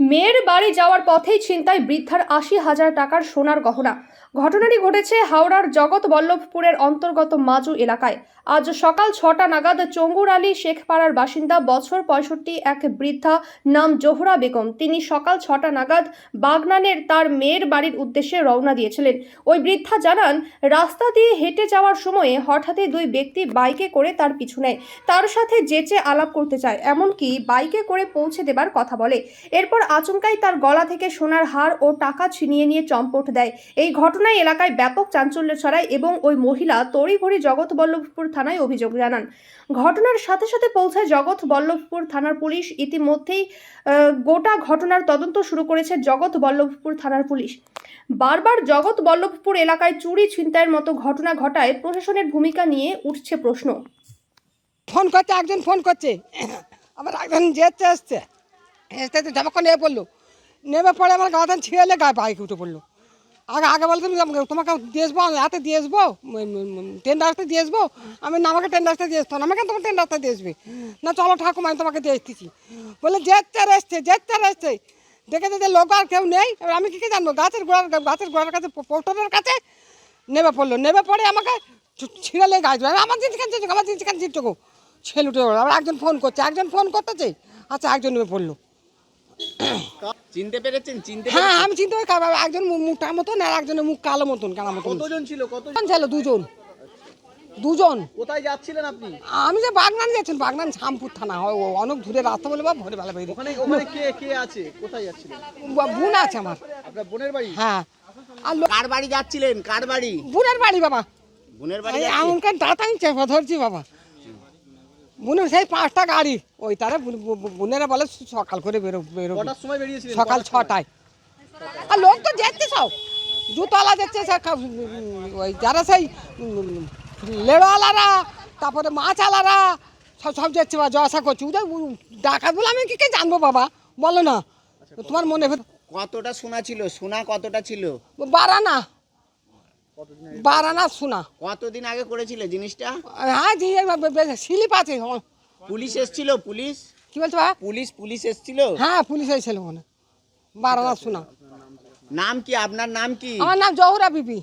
মেয়ের বাড়ি যাওয়ার পথেই ছিনতাই বৃদ্ধার আশি হাজার টাকার সোনার গহনা। ঘটনাটি ঘটেছে হাওড়ার জগৎ বল্লভপুরের অন্তর্গত মাজু এলাকায়। আজ সকাল ছটা নাগাদ চঙ্গুর আলী শেখপাড়ার বাসিন্দা বছর পঁয়ষট্টি এক বৃদ্ধা নাম জোহরা বেগম, তিনি সকাল ছটা নাগাদ বাগনানের তার মেয়ের বাড়ির উদ্দেশ্যে রওনা দিয়েছিলেন। ওই বৃদ্ধা জানান, রাস্তা দিয়ে হেঁটে যাওয়ার সময়ে হঠাৎই দুই ব্যক্তি বাইকে করে তার পিছু নেয়। তার সাথে যেচে আলাপ করতে চায়, এমনকি বাইকে করে পৌঁছে দেবার কথা বলে। এরপর আচমকাই তার গলা থেকে সোনার হার ও টাকা ছিনিয়ে নিয়ে চম্পট দেয়। এই ঘটনায় এলাকায় ব্যাপক চাঞ্চল্য ছড়ায় এবং ওই মহিলা তড়িঘড়ি জগৎবল্লভপুর থানায় অভিযোগ জানান। ঘটনার সাথে সাথে পৌঁছায় জগৎ বল্লভপুর থানার পুলিশ। ইতিমধ্যেই গোটা ঘটনার তদন্ত শুরু করেছে জগৎ বল্লভপুর থানার পুলিশ। বারবার জগৎ বল্লভপুর এলাকায় চুরি ছিনতাইয়ের মতো ঘটনা ঘটায় প্রশাসনের ভূমিকা নিয়ে উঠছে প্রশ্ন। ফোন করছে, একজন ফোন করছে। আবার একজন যেতে আসছে এসতে তো ঝাপক নেমে পড়ল। নেমে পড়ে আমার গা গাঁদা ছিঁড়ে গায়ে বাইক উঠে পড়ল। আগে আগে বলতাম তোমাকে দিয়ে আসব হাতে দিয়ে আসব ট্রেন রাস্তায় দিয়ে আসব, আমি না আমাকে ট্রেন রাস্তায় দিয়ে আসতো না, আমাকে তোমার ট্রেন রাস্তায় দিয়ে আসবে। না, চলো ঠাকুমা, আমি তোমাকে দিয়ে আসতেছি। বলে, যেতে এসছে যেতে এসছে। দেখে দেখে লোক আর কেউ নেই। এবার আমি কী কী জানব? গাছের গোড়ার গাছের গোড়ার কাছে পোস্টারের কাছে নেমে পড়ল। নেমে পড়ে আমাকে ছিঁড়ালে গাছ আমার জিনিস কেন আমার জিনিস চিপটুকু ছেলে উঠে। আবার একজন ফোন করছে, একজন ফোন করতেছে। আচ্ছা একজন নেমে পড়ল। চিনতে পেরেছেন? চিনতে হ্যাঁ আমি চিন্তা কার- একজন মুখটা মতন আর একজনের মুখ কালো মতন কালো মতন। কতজন ছিল কত দুজন ছিল? দুজন। দুজন। কোথায় যাচ্ছিলেন আপনি? আমি যে বাগনান গেছেন বাগনান শামপুর থানা। হয় ও অনেক দূরে রাস্তা বলে বা ভোরে বেলা বেরিয়ে। ওখানে ওখানে কে কে আছে? কোথায় যাচ্ছিলেন? বোন আছে আমার। আপনার বোনের বাড়ি? হ্যাঁ। আর কার বাড়ি যাচ্ছিলেন? কার বাড়ি? বোনের বাড়ি বাবা। বোনের বাড়ি? এমনকার দাঁত আমি চেপা ধরছি বাবা। বোনের সেই পাঁচটা গাড়ি। ওই তারা বোন- বোন- বোনেরা বলে সকাল করে বেরো বেরো সকাল ছটায়। আর লোক তো যাচ্ছে সব। জুতলা যাচ্ছে ওই যারা সেই উম, লেড়ওয়ালারা তারপরে মাছওয়ালারা সব সব যাচ্ছে বা জয়সা করছে। ওদের ডাকাত বলে আমি কি কে জানব বাবা? বলো না। তোমার মনে কতটা সোনা ছিল? সোনা কতটা ছিল? বারানা। বারানা শোনা। কতদিন আগে করেছিলে জিনিসটা? হ্যাঁ স্লিপ আছে। পুলিশ এসেছিল পুলিশ? কি বলছো বা পুলিশ পুলিশ এসেছিল? হ্যাঁ পুলিশ এসেছিল মনে বারানা শোনা। নাম কি? আপনার নাম কি? আমার নাম জহরা বিবি।